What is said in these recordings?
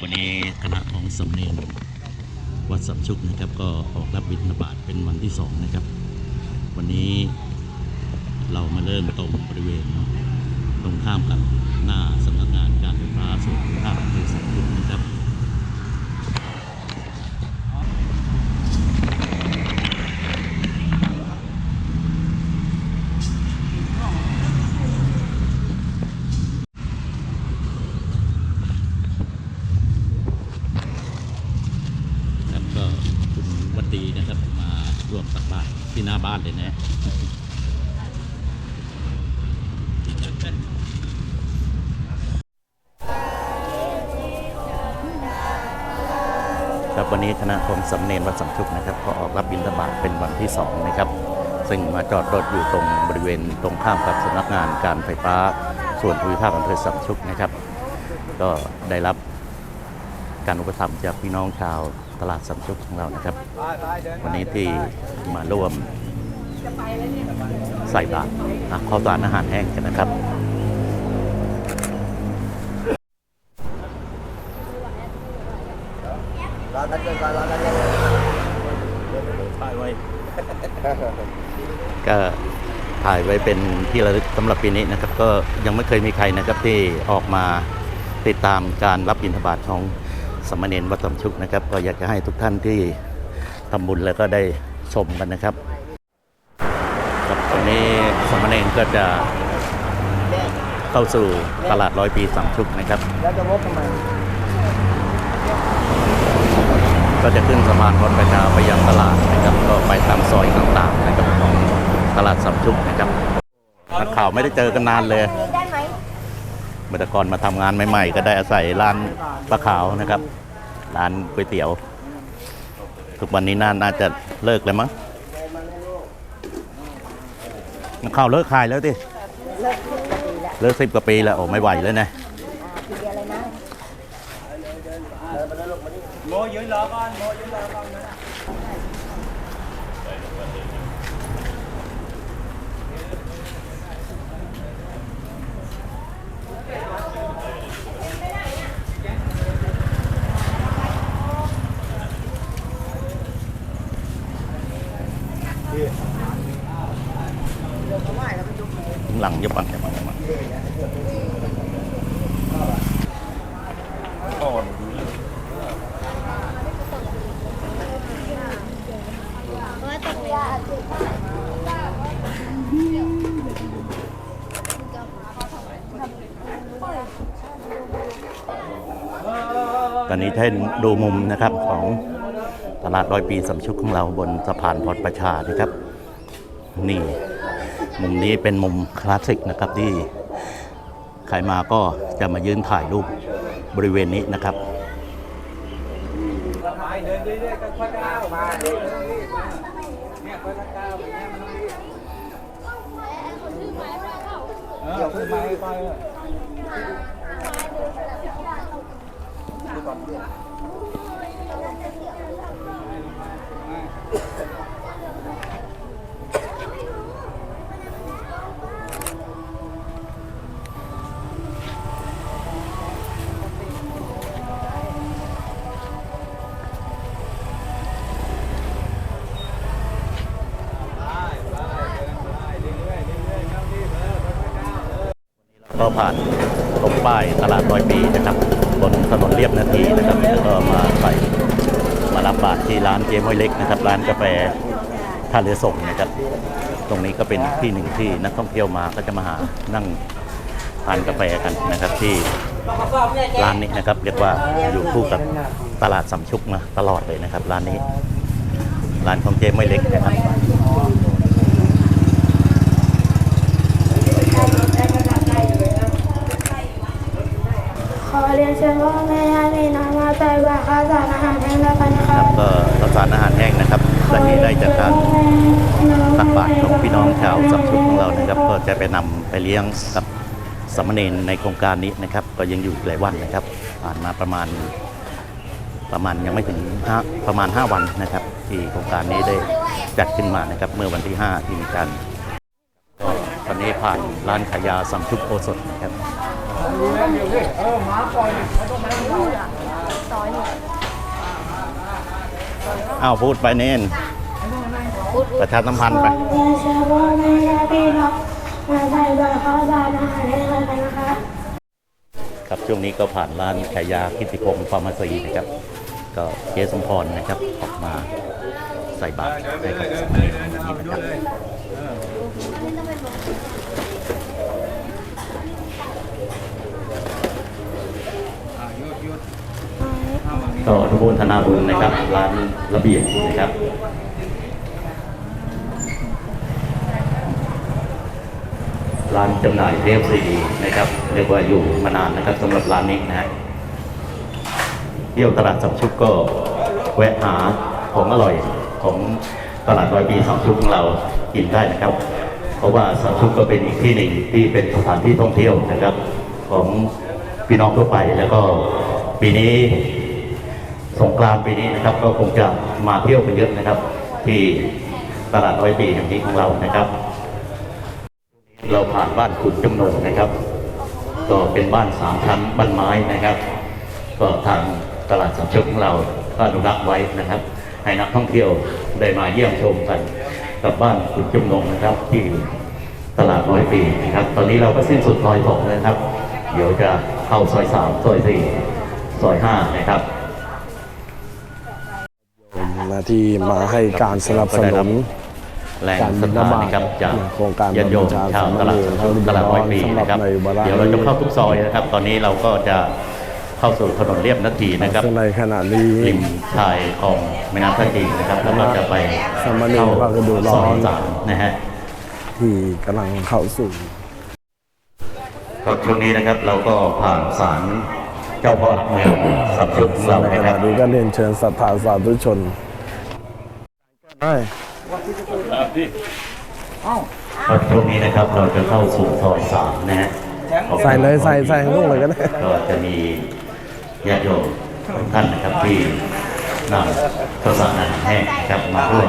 วันนี้คณะของสมเนรวัดสัมชุกนะครับ ก็ออกรับบิณฑบาตเป็นวันที่สองนะครับ วันนี้เรามาเริ่มตรงบริเวณตรงข้ามกับหน้าสำนักงานการไฟฟ้าส่วนภาคเอสัมชุกนะครับ ครับก็คุณวัดดีนะครับ มารวมตักบาตร ที่หน้าบ้านเลยนะครับวันนี้คณะของสำเนรวัดสัมชุกนะครับก็ออกรับบิณฑบาตเป็นวันที่สองนะครับ ซึ่งมาจอดรถอยู่ตรงบริเวณตรงข้ามกับสำนักงานการไฟฟ้าส่วนภูมิภาคอำเภอสัมชุกนะครับ ก็ได้รับการอุปถัมภ์จากพี่น้องชาว ตลาดสัมชุกของเรานะครับ วันนี้ที่มาร่วมใส่บาตรข้าวสารอาหารแห้งกันนะครับก็ถ่ายไว้เป็นที่ระลึกสำหรับปีนี้นะครับ ก็ยังไม่เคยมีใครนะครับที่ออกมาติดตามการรับบิณฑบาตของ สามเณรวัดสำชุกนะครับ ก็อยากจะให้ทุกท่านที่ทำบุญแล้วก็ได้ชมกันนะครับครับวันนี้สามเณรก็จะเข้าสู่ตลาดร้อยปีสามชุกนะครับแล้วจะงบทำไมก็จะขึ้นสะพานพรประชาไปยังตลาดนะครับ ก็ไปตามซอยต่างๆนะครับของตลาดสัมชุกนะครับนักข่าวไม่ได้เจอกันนานเลย เมื่อต่ก่อนมาทำงานใหม่ ๆ ก็ได้อาศัยร้านปลาขาวนะครับ ร้านก๋วยเตี๋ยว ทุกวันนี้น่าน่าจะเลิกแล้วมั้งข่าวเลิกขายแล้วดิเลิกสิบกว่าปีแล้วโอ้ไม่ไหวแล้วไรนะโมยืนรอก่อนโมยืนรอก่อนนะ หลังจะปังจะปังจะปัง ตอนนี้ ให้ดูมุมนะครับของตลาดร้อยปีสำชุกของเราบนสะพานพรประชานะครับ นี่มุมนี้เป็นมุมคลาสสิกนะครับที่ใครมาก็จะมายืนถ่ายรูปบริเวณนี้นะครับเดินเรื่อยๆค่อยๆก้าวมาเรื่อยๆมาเนี่ยค่อยๆก้าวไปเนี่ยมันต้องรีบเออขึ้นมาค่อยๆ ก็ผ่านตรงป้ายตลาดร้อยปีนะครับ บนถนนเรียบนาทีนะครับแล้วก็มาใส่มารับบาตรที่ร้านเจ๊ม้อยเล็กนะครับ ร้านกาแฟท่าเรือส่งนะครับ ตรงนี้ก็เป็นที่หนึ่งที่นักท่องเที่ยวมาก็จะมาหานั่งทานกาแฟกันนะครับที่ร้านนี้นะครับ เรียกว่าอยู่คู่กับตลาดสำชุกมาตลอดเลยนะครับ ร้านนี้ ร้านของเจ๊ม้อยเล็กนะครับ ขอเรียนเชิญพ่อแม่ญาติพี่น้องมาใส่บาตรข้าวสารอาหารแห้งแล้วกันนะคครับก็ข้าวสารอาหารแห้งนะครับและนี้ได้จากการตักบาตรของพี่น้องชาวสัมชุกของเรานะครับ ก็จะไปนำไปเลี้ยงกับสามเณรในโครงการนี้นะครับ ก็ยังอยู่อีกหลายวันนะครับ ผ่านมาประมาณประมาณยังไม่ถึงห้าประมาณ 5 วันนะครับ ที่โครงการนี้ได้จัดขึ้นมานะครับ เมื่อวันที่ 5 ที่มีการก็ตอนนี้ผ่านร้านขายยาสัมชุกโอสถนะครับ เอ้าวพูดไปเน้นประชาสัมพันธ์ไปขอยนเชิญพ่อแม่ญาติพี่น้องมาใส่บาตรข้าสารอาหารแห้งกันนะครับช่วงนี้ก็ผ่านร้านขายยากิติพงศ์ฟาร์มาซีนะครับ ก็เจสมพรนะครับออกมาใส่บาตรให้กับสมณรในวันนี้นะครับ ก็อนุโมทนาบุญนะครับร้านระเบียบนะครับร้านจำหน่ายเทปซีดีนะครับเรียกว่าอยู่มานานนะครับสำหรับร้านนี้นะฮะเที่ยวตลาดสัมชุกก็แวะหาของอร่อยของตลาดร้อยปีสัมชุกของเรากินได้นะครับ เพราะว่าสัมชุกก็เป็นอีกที่หนึ่งที่เป็นสถานที่ท่องเที่ยวนะครับ ของพี่น้องทั่วไปแล้วก็ปีนี้ สงกรานต์ปีนี้นะครับ ก็คงจะมาเที่ยวกันเยอะนะครับ ที่ตลาดร้อยปีแห่งนี้ของเรานะครับ เราผ่านบ้านขุนจำนงนะครับ ก็เป็นบ้านสามชั้นบ้านไม้นะครับ ก็ทางตลาดสามชุกของเราก็อนุรักษ์ไว้นะครับ ให้นักท่องเที่ยวได้มาเยี่ยมชมกันกับบ้านขุนจำนงนะครับ ที่ตลาดร้อยปีนะครับ ตอนนี้เราก็สิ้นสุดซอยสองนะครับ เดี๋ยวจะเข้าซอยสามซอยสี่ซอยห้านะครับ นะที่มาให้การสนับสนุนแรงการศรัทธานะครับจากโครงการญาติโยมชาวตลาดบำเพ็ญทานตลาดร้อยปีนะครับสำหรับในวาระเดี๋ยวเราจะเข้าทุกซอยนะครับ ตอนนี้เราก็จะเข้าสู่ถนนเรียบนาทีนะครับซึ่งในขณะนี้ริมชายของแม่น้ำท่าจีนนะครับแล้วก็จะไปสามเณรเข้าพระกระดูกร้อนซอยสามนะฮะที่กำลังเข้าสู่ก็ช่วงนี้นะครับเราก็ผ่านศาลเจ้าพ่อหลักเมืองสับชุดของเราในขนะคณะรับนี้ก็เรียนเชิญศรัทธาสาธุชน ได้ก็ช่วงนี้นะครับเราจะเข้าสู่ซอยสามนะฮะใส่เลยใส่ใส่ข้างนอกเลยก็ได้ก็จะมีญาติโยมทุกท่านนะครับที่นำข้าวสารอาหารแห้งนะครับมาร่วม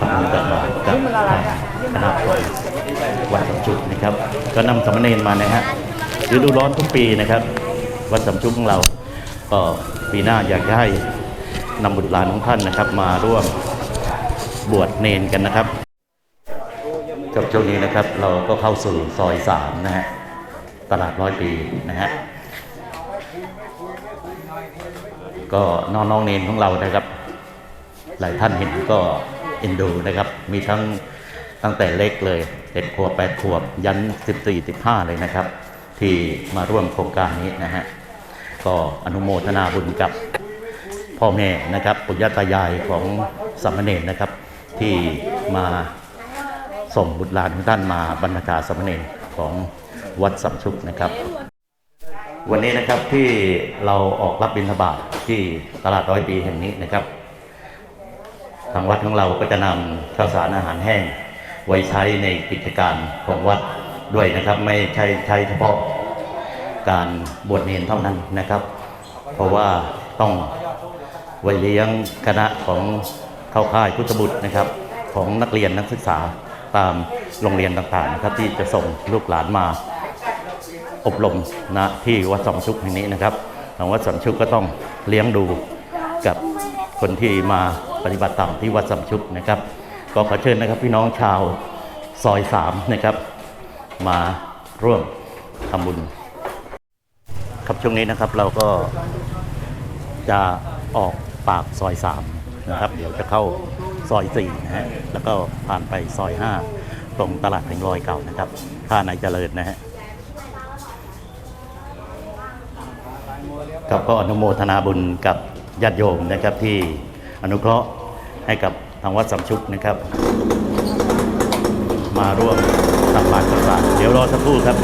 ทำบุญตักบาตรกับคณะสงฆ์วัดสำชุกนะครับ ก็นำสามเณรมานะฮะฤดูร้อนทุกปีนะครับ วัดสำชุกของเราก็ปีหน้าอยากจะให้นำบุตรหลานของท่านนะครับ มาร่วม บวชเนนกันนะครับกับช่วงนี้นะครับเราก็เข้าสู่ซอยสามนะฮะตลาดร้อยปีนะฮะก็น้องๆเนนของเรานะครับ หลายท่านเห็นก็เอ็นดูนะครับ มีทั้งตั้งแต่เล็กเลยเจ็ดขวบแปดขวบ ยันสิบสี่สิบห้าเลยนะครับ ที่มาร่วมโครงการนี้นะฮะก็อนุโมทนาบุญกับพ่อแม่นะครับปุญญาตายายของสามเณรนะครับ ที่มาส่งบุตรหลานของท่านมาบรรพชาสมณรของวัดสัมชุกนะครับ วันนี้นะครับที่เราออกรับบิณฑบาตที่ตลาดร้อยปีแห่งนี้นะครับ ทางวัดของเราก็จะนำข้าวสารอาหารแห้งไว้ใช้ในกิจการของวัดด้วยนะครับ ไม่ใช่ใช้เฉพาะการบวชเนรเท่านั้นนะครับ เพราะว่าต้องไว้เลี้ยงคณะของ เข้าค่ายพุทธบุตรนะครับของนักเรียนนักศึกษาตามโรงเรียนต่างๆนะครับที่จะส่งลูกหลานมาอบรมณที่วัดสำชุกแห่งนี้นะครับทางวัดสำชุกก็ต้องเลี้ยงดูกับคนที่มาปฏิบัติธรรมที่วัดสำชุกนะครับ ก็ขอเชิญนะครับพี่น้องชาวซอยสามนะครับ มาร่วมทำบุญ ครับช่วงนี้นะครับเราก็จะออกปากซอยสาม นะครับ เดี๋ยวจะเข้าซอยสี่นะฮะแล้วก็ผ่านไปซอยห้าตรงตลาดแผงลอยเก่านะครับท่านายเจริญนะฮะกับก็อนุโมทนาบุญกับญาติโยมนะครับที่อนุเคราะห์ให้กับทางวัดสำชุกนะครับ มาร่วมตักบาตรข้าวสารเดี๋ยวรอสักครู่ครับ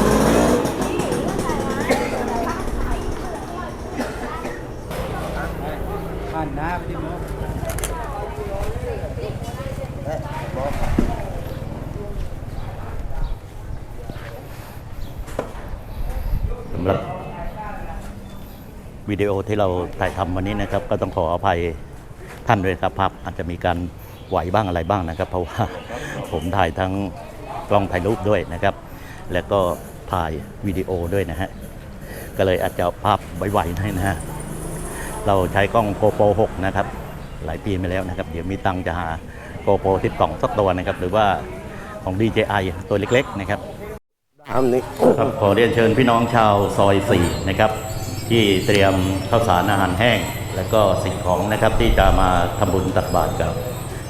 ผ่านหน้าไปที่นู้น สำหรับ วิดีโอที่เราถ่ายทำวันนี้นะครับ ก็ต้องขออภัยท่านด้วยครับภาพอาจจะมีการไหวบ้างอะไรบ้างนะครับ เพราะว่าผมถ่ายทั้งกล้องถ่ายรูปด้วยนะครับ แล้วก็ถ่ายวิดีโอด้วยนะฮะก็เลยอาจจะเอาภาพไวๆให้นะฮะเราใช้กล้องโกโปร6นะครับ หลายปีมาแล้วนะครับ เดี๋ยวมีตังค์จะหาโกโปรติดกล่องสักตัวนะครับ หรือว่าของ DJI ตัวเล็กๆนะครับอันนี้ครับขอเรียนเชิญพี่น้องชาวซอย4นะครับ ที่เตรียมข้าวสารอาหารแห้ง และก็สิ่งของนะครับที่จะมาทำบุญตักบาตรกับ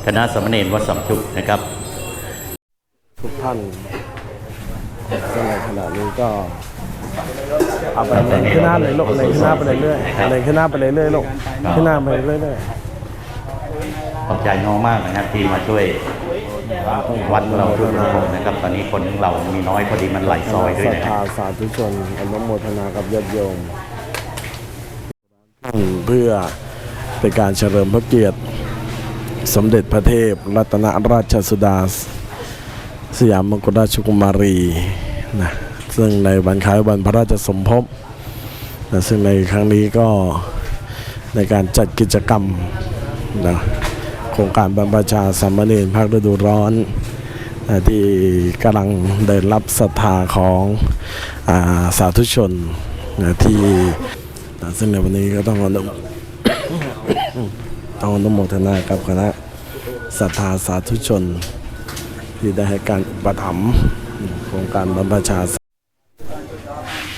คณะสามเณรวัดสัมชุกนะครับ ทุกท่านซึ่งในขณะนี้ก็เอาไปเลยขึ้นหน้าเลยลูกเลยขึ้นหน้าไปเรื่อยๆเลยขึ้นหน้าไปเรื่อยๆลูกขึ้นหน้าไปเรื่อยขอบใจน้องมากนะครับที่มาช่วยวัดเราทุกคนนะครับ ตอนนี้คนของเรามีน้อยพอดีมันไหลซอยๆด้วยศรัทนะคธารับสาธุชนอนุโมทนากับญาติโยม เพื่อเป็นการเฉลิมพระเกียรติ สมเด็จพระเทพรัตนราชสุดา สยามมกุฎราชกุมารีนะซึ่งในวันคล้ายวันพระราชสมภพนะซึ่งในครั้งนี้ก็ในการจัดกิจกรรมนะโครงการบรรพชาสามเณรภาคฤดูร้อนนะที่กำลังได้รับศรัทธาของอาสาธุชนนะที่ ซึ่งในวันนี้ก็ต้องอนุต้องอนุโมทนากับคณะศรัทธาสาธุชน ที่ได้ให้การประถมโครงการบรรพชา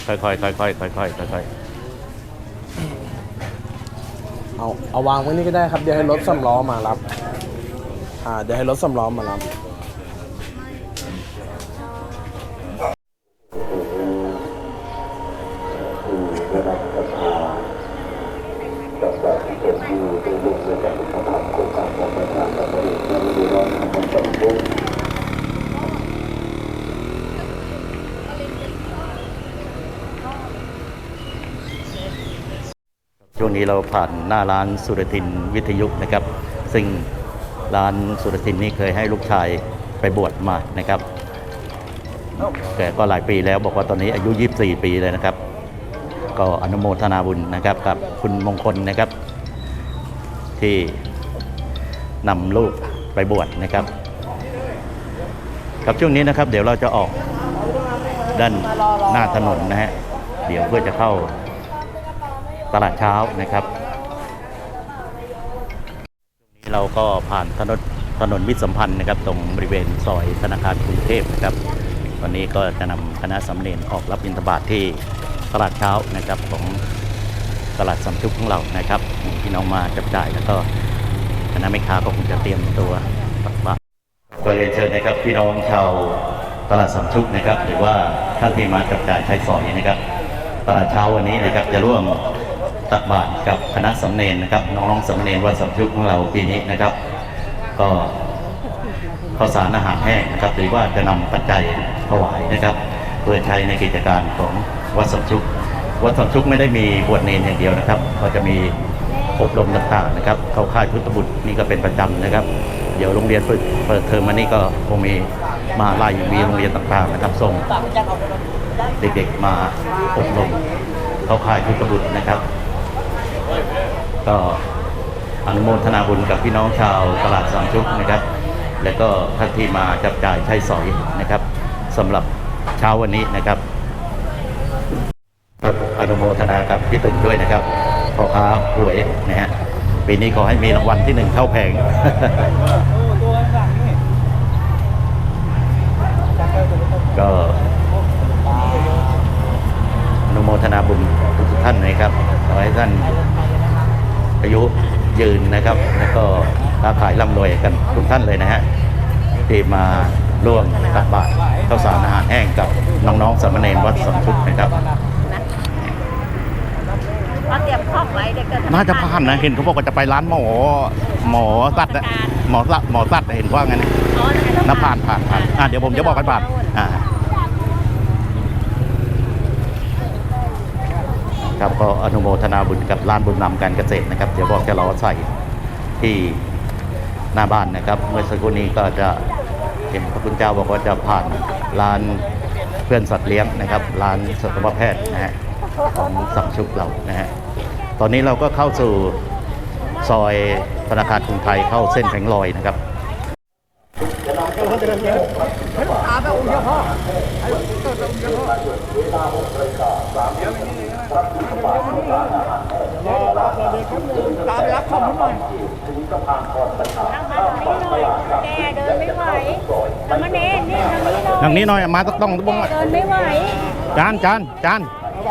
ค่อยๆค่อยๆค่อยๆค่อยๆค่อยเอาเอาวางไว้นี่ก็ได้ครับ เดี๋ยวให้รถสำล้อมารับ อ่า เดี๋ยวให้รถสำล้อมารับๆ ช่วงนี้เราผ่านหน้าร้านสุรทินวิทยุนะครับ ซึ่งร้านสุรทินนี้เคยให้ลูกชายไปบวชมานะครับแกก็หลายปีแล้วบอกว่าตอนนี้อายุ 24 ปีเลยนะครับ ก็อนุโมทนาบุญนะครับกับคุณมงคลนะครับ ที่นำลูกไปบวชนะครับ ครับช่วงนี้นะครับ เดี๋ยวเราจะออกด้านหน้าถนนนะฮะเดี๋ยวเพื่อจะเข้าตลาดเช้านะครับช่วงนี้เราก็ผ่านถนนถนนมิตรสัมพันธ์นะครับ ตรงบริเวณซอยธนาคารกรุงเทพนะครับ ตอนนี้ก็จะนำคณะสามเณรออกรับบิณฑบาตที่ตลาดเช้านะครับของ ตลาดสำชุกของเรานะครับพี่น้องมาจับจ่ายแล้วก็คณะแม่ค้าก็คงจะเตรียมตัวตักบาตรก็เรียนเชิญนะครับพี่น้องชาวตลาดสำชุกนะครับ หรือว่าท่านที่มาจับจ่ายใช้สอยนะครับ ตลาดเช้าวันนี้นะครับจะร่วมตักบาตรกับคณะสำเนนนะครับ น้องๆสำเนนวัดสำชุกของเราปีนี้นะครับ ก็ข้าวสารอาหารแห้งนะครับ หรือว่าจะนำปัจจัยถวายนะครับ เพื่อใช้ในกิจการของวัดสำชุก วัดสำชุกไม่ได้มีบวชเนนอย่างเดียวนะครับก็จะมีอบรมต่างๆนะครับ เข้าค่ายพุทธบุตรนี่ก็เป็นประจำนะครับ เดี๋ยวโรงเรียนเปิดเทอมมานี่ก็คงมีมหาลัยมีโรงเรียนต่างๆนะครับส่งเด็กๆมาอบรมเข้าค่ายพุทธบุตรนะครับ ก็อนุโมทนาบุญกับพี่น้องชาวตลาดสามชุกนะครับ และก็ท่านที่มาจับจ่ายใช้สอยนะครับสำหรับเช้าวันนี้นะครับ ครับอนุโมทนากับพี่ตึงด้วยนะครับพ่อค้าหวยนะฮะปีนี้ขอให้มีรางวัลที่หนึ่งเข้าแผงก็อนุโมทนาบุญทุกท่านนะครับขอให้ท่านอายุยืนนะครับ แล้วก็ค้าขายร่ำรวยกันทุกท่านเลยนะฮะที่มาร่วมตักบาตรข้าวสารอาหารแห้งกับน้องๆสามเณรวัดสมทุกนะครับ เราเตรียมข้องไว้เด็กก็น่าจะผ่านนะ เห็นเขาบอกว่าจะไปร้านหมอ หมอสัตว์อะหมอสัตว์หมอสัตว์เห็นว่างั้นน่าผ่านผ่านผ่านอะเดี๋ยวผมจะบอกกันผ่านอ่าครับก็อนุโมทนาบุญกับร้านบุญนำการเกษตรนะครับ เดี๋ยวบอกจะรอใส่ที่หน้าบ้านนะครับ เมื่อสักครู่นี้ก็จะเห็นพระคุณเจ้าบอกว่าจะผ่านร้านเพื่อนสัตว์เลี้ยงนะครับร้านสัตวแพทย์นะฮะ ของสัมชุกเรานะฮะตอนนี้เราก็เข้าสู่ซอยธนาคารกรุงไทยเข้าเส้นแผงลอยนะครับอาไปอุ้มเจ้าพ่อตามไปรับของนิดหน่อยนั่งมาตรงนี้หน่อยแกเดินไม่ไหวสามเณรนี่ทางนี้หน่อยทางนี้หน่อยมาต้องต้องบ้งเดินไม่ไหวจานจานจาน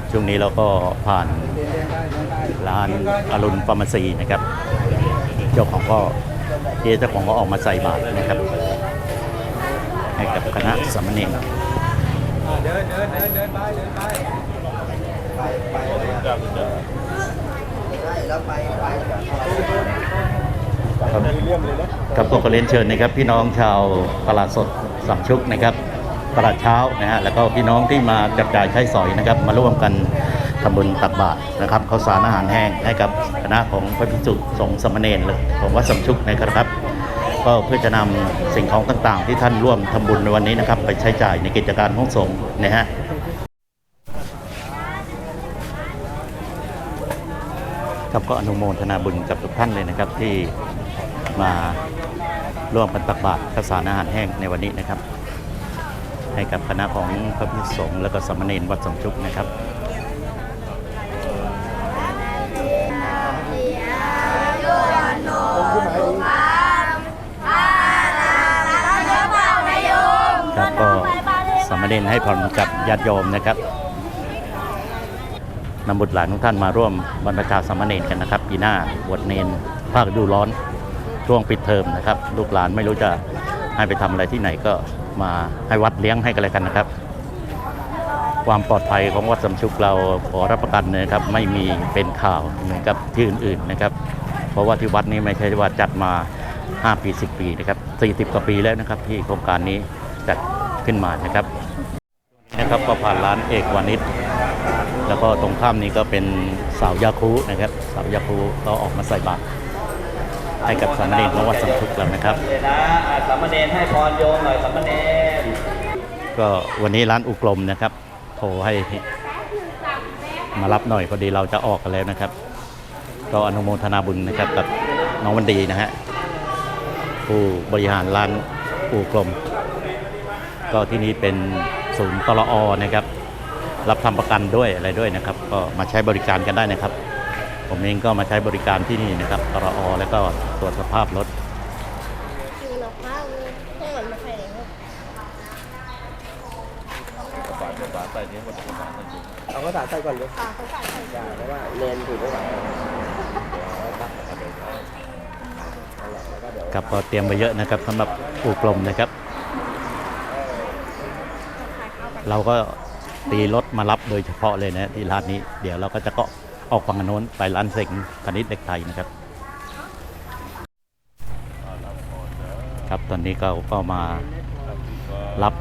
ับ ช่วงนี้เราก็ผ่านร้านอรุณฟาร์มาซีนะครับ เจ้าของก็เจ้าของก็ออกมาใส่บาตรนะครับ ให้กับคณะสามเณรเดินเดินเดินเดินไปเดินไปไปไปแล้วไปไปครับครับก็ขอเรียนเชิญนะครับ พี่น้องชาวตลาดสดสามชุกนะครับ ตลาดเช้านะฮะแล้วก็พี่น้องที่มาจับจ่ายใช้สอยนะครับ มาร่วมกันทำบุญตักบาตรนะครับข้าวสารอาหารแห้งให้กับคณะของพระภิกษุสงฆ์สามเณรของวัดสามชุกนะครับ ก็เพื่อจะนำสิ่งของต่างๆ ที่ท่านร่วมทำบุญในวันนี้นะครับ ไปใช้จ่ายในกิจการของสงฆ์นะฮะครับก็อนุโมทนาบุญกับทุกท่านเลยนะครับที่มาร่วมกันตักบาตรข้าวสารอาหารแห้งในวันนี้นะครับ ให้กับคณะของพระภิษสงฆ์และก็สามเณรวัดสมชุกนะครับครับก็สามเณรให้พรกับญาติโยมนะครับนำบุตรหลานของท่านมาร่วมบรรพชาสามเณรกันนะครับปีหน้าบวชเนนภาคดูร้อนช่วงปิดเทอมนะครับ ลูกหลานไม่รู้จะให้ไปทำอะไรที่ไหนก็ มาให้วัดเลี้ยงให้กันเลยกันนะครับ ความปลอดภัยของวัดสำชุกเราขอรับประกันเลยนะครับไม่มีเป็นข่าวเหมือนกับที่อื่นๆนะครับ เพราะว่าที่วัดนี้ไม่ใช่ว่าจัดมา 5 ปี 10 ปีนะครับ40กว่าปีแล้วนะครับที่โครงการนี้จัดขึ้นมานะครับนะครับก็ผ่านร้านเอกวานิชแล้วก็ตรงข้ามนี้ก็เป็นสาวยาคูนะครับสาวยาคูก็ออกมาใส่บาตร ให้กับสามเณรของวัดสำชุกเรานะครับเลยนะสามเณรให้พรโยมหน่อยสามเณรก็วันนี้ร้านอุกลมนะครับ โทรให้มารับหน่อยพอดีเราจะออกกันแล้วนะครับ ก็อนุโมทนาบุญนะครับกับน้องวันดีนะฮะผู้บริหารร้านอุกลม ก็ที่นี่เป็นศูนย์ตลอนะครับ รับทำประกันด้วยอะไรด้วยนะครับ ก็มาใช้บริการกันได้นะครับ ผมเองก็มาใช้บริการที่นี่นะครับตลอแล้วก็ตรวจสภาพรถ คือเราข้าวเลยให้มันมาใส่เลยเอาก็สารใส่ก่อนเลยอย่าเพราะว่าเลนถูกไม่ไหวครับก็เตรียมไว้เยอะนะครับสำหรับปูกลมนะครับ เราก็ตีรถมารับโดยเฉพาะเลยนะที่ร้านนี้ เดี๋ยวเราก็จะก็ ออกฝั่งโน้นไปร้านเซ็งพาณิชย์เด็กไทยนะครับ ครับตอนนี้ก็ก็มารับ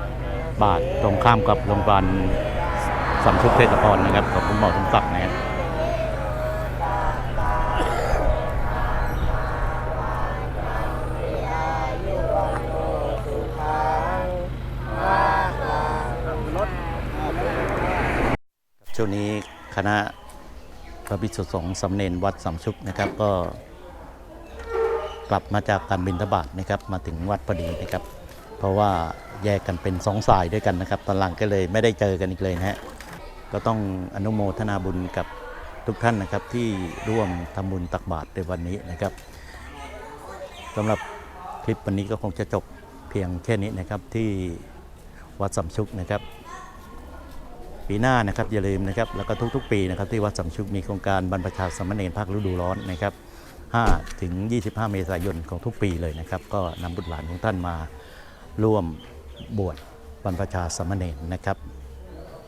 บาตรตรงข้ามกับโรงพยาบาลสำชุกเทศกรนะครับกับคุณหมอสมศักดิ์นะครับช่วงนี้คณะ พระภิกษุสงฆ์สำเนนวัดสำชุกนะครับ ก็กลับมาจากการบินทบาทนะครับมาถึงวัดพอดีนะครับ เพราะว่าแยกกันเป็นสองสายด้วยกันนะครับ ตอนหลังก็เลยไม่ได้เจอกันอีกเลยนะฮะก็ต้องอนุโมทนาบุญกับทุกท่านนะครับที่ร่วมทำบุญตักบาตรในวันนี้นะครับสำหรับคลิปวันนี้ก็คงจะจบเพียงแค่นี้นะครับที่วัดสำชุกนะครับ ปีหน้านะครับอย่าลืมนะครับแล้วก็ทุกๆ ปีนะครับที่วัดสำชุกมีโครงการบรรพชาสมณเณรภาคฤดูร้อนนะครับ5ถึง 25 เมษายนของทุกปีเลยนะครับ ก็นำบุตรหลานของท่านมาร่วมบวชบรรพชาสามเณรนะครับ